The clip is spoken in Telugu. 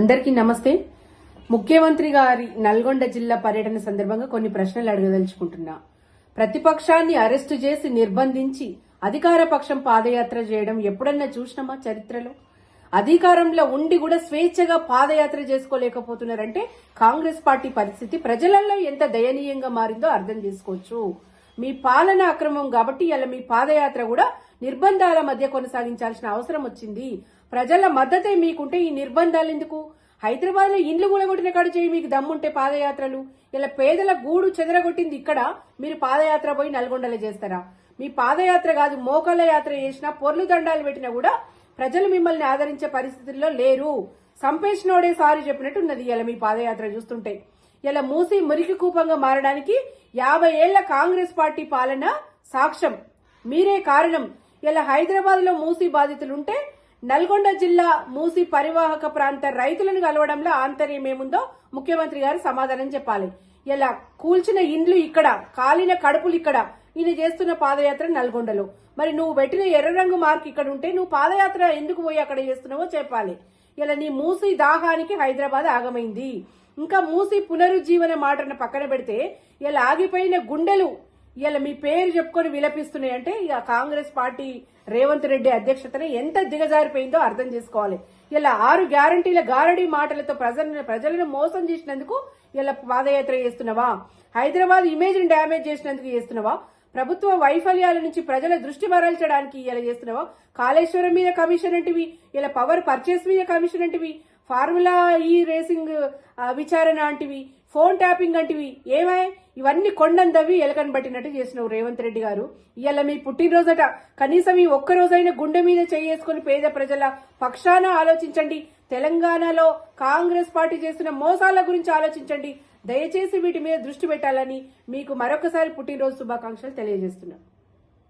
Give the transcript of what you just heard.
అందరికీ నమస్తే. ముఖ్యమంత్రి గారి నల్గొండ జిల్లా పర్యటన సందర్భంగా కొన్ని ప్రశ్నలు అడగదలుచుకుంటున్నా. ప్రతిపక్షాన్ని అరెస్టు చేసి నిర్బంధించి అధికార పక్షం పాదయాత్ర చేయడం ఎప్పుడన్నా చూసినామా చరిత్రలో? అధికారంలో ఉండి కూడా స్వేచ్ఛగా పాదయాత్ర చేసుకోలేకపోతున్నారంటే కాంగ్రెస్ పార్టీ పరిస్థితి ప్రజలలో ఎంత దయనీయంగా మారిందో అర్థం చేసుకోవచ్చు. మీ పాలన అక్రమం కాబట్టి ఇలా మీ పాదయాత్ర కూడా నిర్బంధాల మధ్య కొనసాగించాల్సిన అవసరం వచ్చింది. ప్రజల మద్దతే మీకుంటే ఈ నిర్బంధాలు ఎందుకు? హైదరాబాద్లో ఇండ్లు కూడగొట్టిన కాడ చేయి మీకు దమ్ముంటే పాదయాత్రలు. ఇలా పేదల గూడు చెదరగొట్టింది ఇక్కడ. మీరు పాదయాత్ర పోయి నల్గొండలో చేస్తారా? మీ పాదయాత్ర కాదు మోకాళ్ళ యాత్ర చేసినా పొర్లు దండాలు పెట్టినా కూడా ప్రజలు మిమ్మల్ని ఆదరించే పరిస్థితుల్లో లేరు. సంపేషనోడే సారి చెప్పినట్టు ఉన్నది ఇలా మీ పాదయాత్ర చూస్తుంటే. ఇలా మూసి మురికి కూపంగా మారడానికి యాభై ఏళ్ళ కాంగ్రెస్ పార్టీ పాలన సాక్ష్యం. మీరే కారణం. ఇలా హైదరాబాద్లో మూసీ బాధితులుంటే నల్గొండ జిల్లా మూసి పరివాహక ప్రాంత రైతులను కలవడంలో ఆంతర్యం ఏముందో ముఖ్యమంత్రి గారు సమాధానం చెప్పాలి. ఇలా కూల్చిన ఇండ్లు ఇక్కడ కాలిన కడుపులు ఇక్కడ. ఈయన చేస్తున్న పాదయాత్ర నల్గొండలో. మరి నువ్వు పెట్టిన ఎర్ర రంగు మార్క్ ఇక్కడ ఉంటే నువ్వు పాదయాత్ర ఎందుకు పోయి అక్కడ చేస్తున్నావో చెప్పాలి. ఇలా నీ మూసి దాహానికి హైదరాబాద్ ఆగమైంది. ఇంకా మూసి పునరుజ్జీవన మాటను పక్కన పెడితే ఇలా ఆగిపోయిన గుండెలు ఇలా మీ పేరు చెప్పుకొని విలపిస్తున్నాయి. అంటే ఇక కాంగ్రెస్ పార్టీ రేవంత్ రెడ్డి అధ్యక్షతన ఎంత దిగజారిపోయిందో అర్థం చేసుకోవాలి. ఇలా ఆరు గ్యారంటీల గారడీ మాటలతో ప్రజలను ప్రజలను మోసం చేసినందుకు ఇలా పాదయాత్ర చేస్తున్నావా? హైదరాబాద్ ఇమేజ్ని డ్యామేజ్ చేసినందుకు చేస్తున్నావా? ప్రభుత్వ వైఫల్యాల నుంచి ప్రజల దృష్టి మరల్చడానికి ఇలా చేస్తున్నావు. కాళేశ్వరం మీద కమిషన్ అంటివి ఇలా పవర్ పర్చేస్ మీద కమిషన్ అంటివి ఫార్ములా ఈ రేసింగ్ విచారణ అంటివి ఫోన్ ట్యాపింగ్ అంటివి ఏమై ఇవన్నీ కొండందవి ఎలకని పట్టినట్టు చేసినావు రేవంత్ రెడ్డి గారు. ఇవాళ మీ పుట్టినరోజట కనీసం ఈ ఒక్క రోజైనా గుండె మీద చేసుకుని పేద ప్రజల పక్షాన ఆలోచించండి. తెలంగాణలో కాంగ్రెస్ పార్టీ చేసిన మోసాల గురించి ఆలోచించండి. దయచేసి వీటి మీద దృష్టి పెట్టాలని మీకు మరొకసారి పుట్టినరోజు శుభాకాంక్షలు తెలియజేస్తున్నాను